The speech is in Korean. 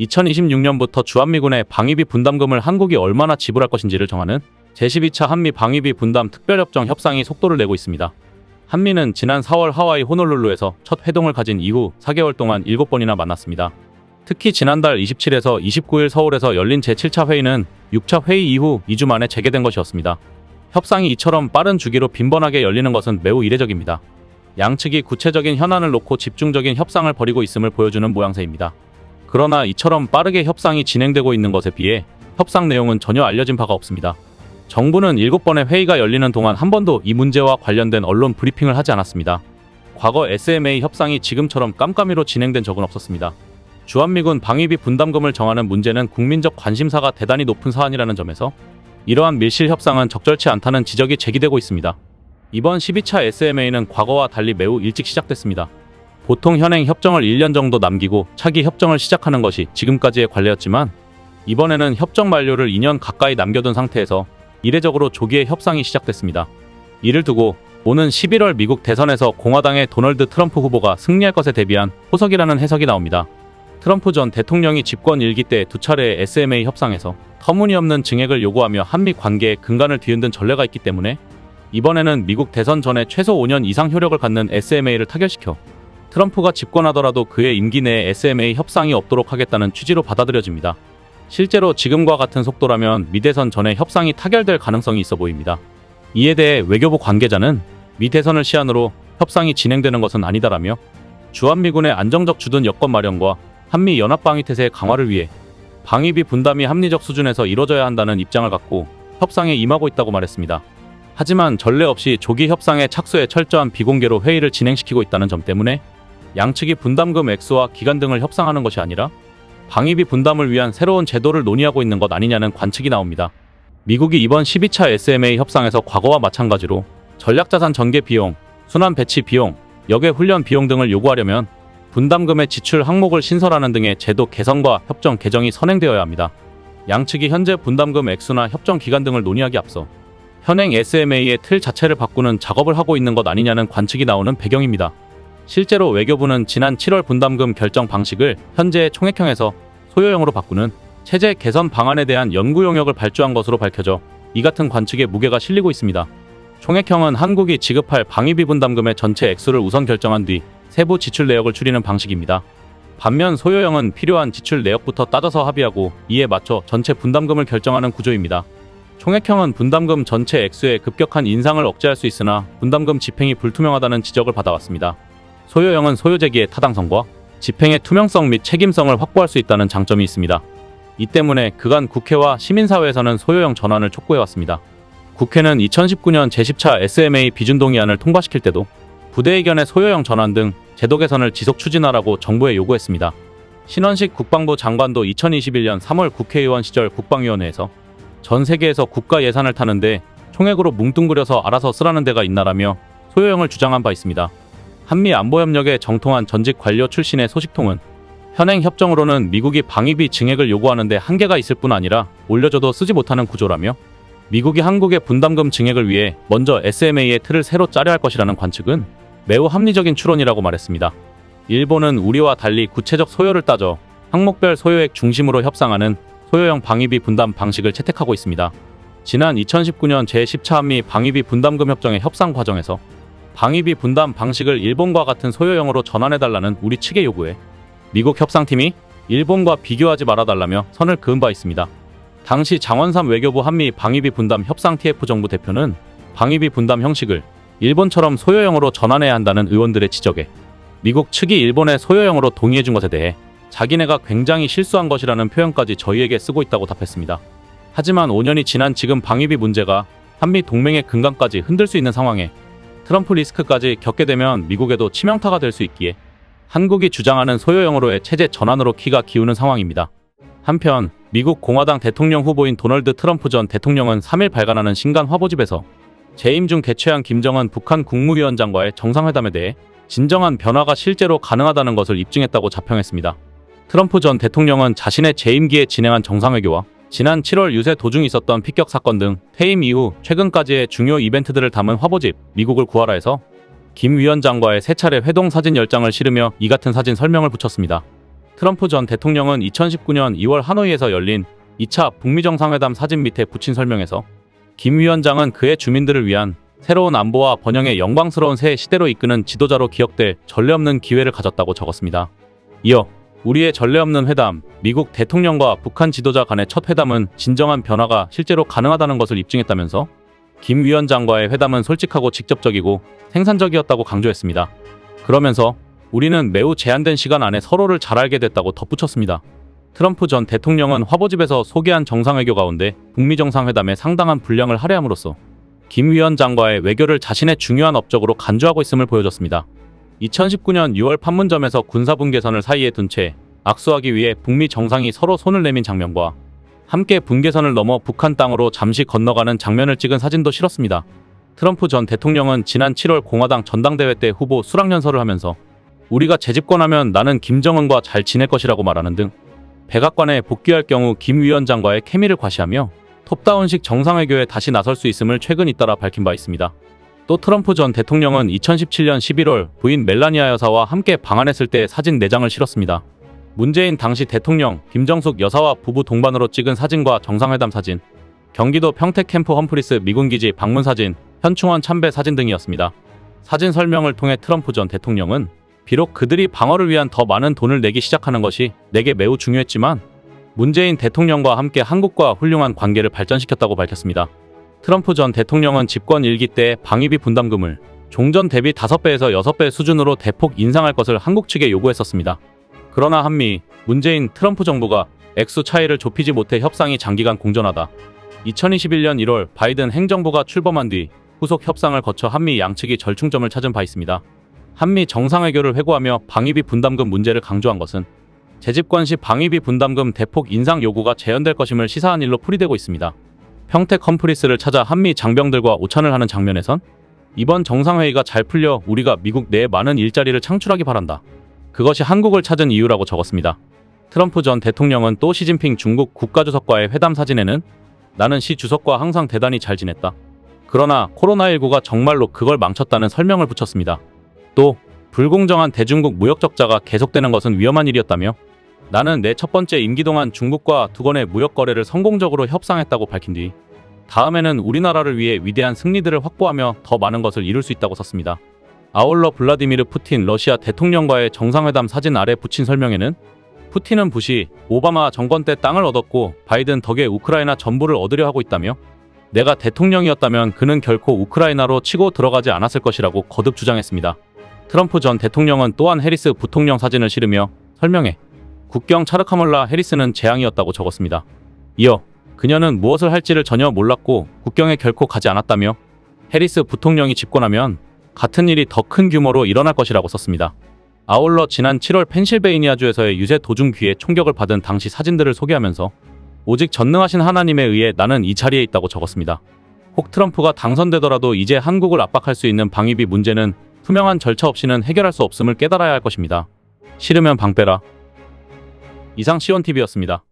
2026년부터 주한미군의 방위비 분담금을 한국이 얼마나 지불할 것인지를 정하는 제12차 한미 방위비 분담 특별협정 협상이 속도를 내고 있습니다. 한미는 지난 4월 하와이 호놀룰루에서 첫 회동을 가진 이후 4개월 동안 7번이나 만났습니다. 특히 지난달 27에서 29일 서울에서 열린 제7차 회의는 6차 회의 이후 2주 만에 재개된 것이었습니다. 협상이 이처럼 빠른 주기로 빈번하게 열리는 것은 매우 이례적입니다. 양측이 구체적인 현안을 놓고 집중적인 협상을 벌이고 있음을 보여주는 모양새입니다. 그러나 이처럼 빠르게 협상이 진행되고 있는 것에 비해 협상 내용은 전혀 알려진 바가 없습니다. 정부는 7번의 회의가 열리는 동안 한 번도 이 문제와 관련된 언론 브리핑을 하지 않았습니다. 과거 SMA 협상이 지금처럼 깜깜이로 진행된 적은 없었습니다. 주한미군 방위비 분담금을 정하는 문제는 국민적 관심사가 대단히 높은 사안이라는 점에서 이러한 밀실 협상은 적절치 않다는 지적이 제기되고 있습니다. 이번 12차 SMA는 과거와 달리 매우 일찍 시작됐습니다. 보통 현행 협정을 1년 정도 남기고 차기 협정을 시작하는 것이 지금까지의 관례였지만 이번에는 협정 만료를 2년 가까이 남겨둔 상태에서 이례적으로 조기에 협상이 시작됐습니다. 이를 두고 오는 11월 미국 대선에서 공화당의 도널드 트럼프 후보가 승리할 것에 대비한 호석이라는 해석이 나옵니다. 트럼프 전 대통령이 집권 일기 때 두 차례의 SMA 협상에서 터무니없는 증액을 요구하며 한미 관계의 근간을 뒤흔든 전례가 있기 때문에 이번에는 미국 대선 전에 최소 5년 이상 효력을 갖는 SMA를 타결시켜 트럼프가 집권하더라도 그의 임기 내에 SMA 협상이 없도록 하겠다는 취지로 받아들여집니다. 실제로 지금과 같은 속도라면 미 대선 전에 협상이 타결될 가능성이 있어 보입니다. 이에 대해 외교부 관계자는 미 대선을 시한으로 협상이 진행되는 것은 아니다라며 주한미군의 안정적 주둔 여건 마련과 한미 연합 방위 태세의 강화를 위해 방위비 분담이 합리적 수준에서 이뤄져야 한다는 입장을 갖고 협상에 임하고 있다고 말했습니다. 하지만 전례 없이 조기 협상의 착수에 철저한 비공개로 회의를 진행시키고 있다는 점 때문에 양측이 분담금 액수와 기간 등을 협상하는 것이 아니라 방위비 분담을 위한 새로운 제도를 논의하고 있는 것 아니냐는 관측이 나옵니다. 미국이 이번 12차 SMA 협상에서 과거와 마찬가지로 전략자산 전개 비용, 순환 배치 비용, 역외 훈련 비용 등을 요구하려면 분담금의 지출 항목을 신설하는 등의 제도 개선과 협정 개정이 선행되어야 합니다. 양측이 현재 분담금 액수나 협정 기간 등을 논의하기 앞서 현행 SMA의 틀 자체를 바꾸는 작업을 하고 있는 것 아니냐는 관측이 나오는 배경입니다. 실제로 외교부는 지난 7월 분담금 결정 방식을 현재의 총액형에서 소요형으로 바꾸는 체제 개선 방안에 대한 연구 용역을 발주한 것으로 밝혀져 이 같은 관측에 무게가 실리고 있습니다. 총액형은 한국이 지급할 방위비 분담금의 전체 액수를 우선 결정한 뒤 세부 지출 내역을 추리는 방식입니다. 반면 소요형은 필요한 지출 내역부터 따져서 합의하고 이에 맞춰 전체 분담금을 결정하는 구조입니다. 총액형은 분담금 전체 액수의 급격한 인상을 억제할 수 있으나 분담금 집행이 불투명하다는 지적을 받아왔습니다. 소요형은 소요제기의 타당 성과 집행의 투명성 및 책임성을 확보할 수 있다는 장점이 있습니다. 이 때문에 그간 국회와 시민사회에서는 소요형 전환을 촉구해왔습니다. 국회는 2019년 제10차 SMA 비준동의안을 통과시킬 때도 부대 의견의 소요형 전환 등 제도 개선을 지속 추진하라고 정부에 요구했습니다. 신원식 국방부 장관도 2021년 3월 국회의원 시절 국방위원회에서 전 세계에서 국가 예산을 타는데 총액으로 뭉뚱그려서 알아서 쓰라는 데가 있나라며 소요형을 주장한 바 있습니다. 한미 안보협력에 정통한 전직 관료 출신의 소식통은 현행 협정으로는 미국이 방위비 증액을 요구하는데 한계가 있을 뿐 아니라 올려줘도 쓰지 못하는 구조라며 미국이 한국의 분담금 증액을 위해 먼저 SMA의 틀을 새로 짜려 할 것이라는 관측은 매우 합리적인 추론이라고 말했습니다. 일본은 우리와 달리 구체적 소요를 따져 항목별 소요액 중심으로 협상하는 소요형 방위비 분담 방식을 채택하고 있습니다. 지난 2019년 제10차 한미 방위비 분담금 협정의 협상 과정에서 방위비 분담 방식을 일본과 같은 소요형으로 전환해달라는 우리 측의 요구에 미국 협상팀이 일본과 비교하지 말아달라며 선을 그은 바 있습니다. 당시 장원삼 외교부 한미 방위비 분담 협상 TF 정부 대표는 방위비 분담 형식을 일본처럼 소요형으로 전환해야 한다는 의원들의 지적에 미국 측이 일본의 소요형으로 동의해준 것에 대해 자기네가 굉장히 실수한 것이라는 표현까지 저희에게 쓰고 있다고 답했습니다. 하지만 5년이 지난 지금 방위비 문제가 한미 동맹의 근간까지 흔들 수 있는 상황에 트럼프 리스크까지 겪게 되면 미국에도 치명타가 될 수 있기에 한국이 주장하는 소요형으로의 체제 전환으로 키가 기우는 상황입니다. 한편 미국 공화당 대통령 후보인 도널드 트럼프 전 대통령은 3일 발간하는 신간 화보집에서 재임 중 개최한 김정은 북한 국무위원장과의 정상회담에 대해 진정한 변화가 실제로 가능하다는 것을 입증했다고 자평했습니다. 트럼프 전 대통령은 자신의 재임기에 진행한 정상회교와 지난 7월 유세 도중 있었던 피격 사건 등 퇴임 이후 최근까지의 중요 이벤트들을 담은 화보집 미국을 구하라에서 김 위원장과의 세 차례 회동 사진 10장을 실으며 이 같은 사진 설명을 붙였습니다. 트럼프 전 대통령은 2019년 2월 하노이에서 열린 2차 북미 정상회담 사진 밑에 붙인 설명에서 김 위원장은 그의 주민들을 위한 새로운 안보와 번영의 영광스러운 새 시대로 이끄는 지도자로 기억될 전례 없는 기회를 가졌다고 적었습니다. 이어 우리의 전례 없는 회담, 미국 대통령과 북한 지도자 간의 첫 회담은 진정한 변화가 실제로 가능하다는 것을 입증했다면서 김 위원장과의 회담은 솔직하고 직접적이고 생산적이었다고 강조했습니다. 그러면서 우리는 매우 제한된 시간 안에 서로를 잘 알게 됐다고 덧붙였습니다. 트럼프 전 대통령은 화보집에서 소개한 정상회교 가운데 북미 정상회담에 상당한 분량을 할애함으로써 김 위원장과의 외교를 자신의 중요한 업적으로 간주하고 있음을 보여줬습니다. 2019년 6월 판문점에서 군사분 계선을 사이에 둔 채 악수하기 위해 북미 정상이 서로 손을 내민 장면과 함께 분계선을 넘어 북한 땅으로 잠시 건너가는 장면을 찍은 사진도 실었습니다. 트럼프 전 대통령은 지난 7월 공화당 전당대회 때 후보 수락연설을 하면서 우리가 재집권하면 나는 김정은과 잘 지낼 것이라고 말하는 등 백악관에 복귀할 경우 김 위원장과의 케미를 과시하며 톱다운식 정상회교에 다시 나설 수 있음을 최근 잇따라 밝힌 바 있습니다. 또 트럼프 전 대통령은 2017년 11월 부인 멜라니아 여사와 함께 방한했을 때 사진 4장을 실었습니다. 문재인 당시 대통령 김정숙 여사와 부부 동반으로 찍은 사진과 정상회담 사진, 경기도 평택 캠프 험프리스 미군 기지 방문 사진, 현충원 참배 사진 등이었습니다. 사진 설명을 통해 트럼프 전 대통령은 비록 그들이 방어를 위한 더 많은 돈을 내기 시작하는 것이 내게 매우 중요했지만 문재인 대통령과 함께 한국과 훌륭한 관계를 발전시켰다고 밝혔습니다. 트럼프 전 대통령은 집권 일기 때 방위비 분담금을 종전 대비 5배에서 6배 수준으로 대폭 인상할 것을 한국 측에 요구했었습니다. 그러나 한미, 문재인, 트럼프 정부가 액수 차이를 좁히지 못해 협상이 장기간 공전하다. 2021년 1월 바이든 행정부가 출범한 뒤 후속 협상을 거쳐 한미 양측이 절충점을 찾은 바 있습니다. 한미 정상회교를 회고하며 방위비 분담금 문제를 강조한 것은 재집권 시 방위비 분담금 대폭 인상 요구가 재현될 것임을 시사한 일로 풀이되고 있습니다. 평택 컴프리스를 찾아 한미 장병들과 오찬을 하는 장면에선 이번 정상회의가 잘 풀려 우리가 미국 내에 많은 일자리를 창출하기 바란다. 그것이 한국을 찾은 이유라고 적었습니다. 트럼프 전 대통령은 또 시진핑 중국 국가주석과의 회담 사진에는 나는 시 주석과 항상 대단히 잘 지냈다. 그러나 코로나19가 정말로 그걸 망쳤다는 설명을 붙였습니다. 또 불공정한 대중국 무역 적자가 계속되는 것은 위험한 일이었다며 나는 내 첫 번째 임기 동안 중국과 두 건의 무역 거래를 성공적으로 협상했다고 밝힌 뒤 다음에는 우리나라를 위해 위대한 승리들을 확보하며 더 많은 것을 이룰 수 있다고 썼습니다. 아울러 블라디미르 푸틴 러시아 대통령과의 정상회담 사진 아래 붙인 설명에는 푸틴은 부시 오바마 정권 때 땅을 얻었고 바이든 덕에 우크라이나 전부를 얻으려 하고 있다며 내가 대통령이었다면 그는 결코 우크라이나로 치고 들어가지 않았을 것이라고 거듭 주장했습니다. 트럼프 전 대통령은 또한 해리스 부통령 사진을 실으며 설명해 국경 차르카몰라 해리스는 재앙이었다고 적었습니다. 이어 그녀는 무엇을 할지를 전혀 몰랐고 국경에 결코 가지 않았다며 해리스 부통령이 집권하면 같은 일이 더 큰 규모로 일어날 것이라고 썼습니다. 아울러 지난 7월 펜실베이니아주에서의 유세 도중 귀에 총격을 받은 당시 사진들을 소개하면서 오직 전능하신 하나님에 의해 나는 이 자리에 있다고 적었습니다. 혹 트럼프가 당선되더라도 이제 한국을 압박할 수 있는 방위비 문제는 투명한 절차 없이는 해결할 수 없음을 깨달아야 할 것입니다. 싫으면 방 빼라. 이상 시온TV였습니다.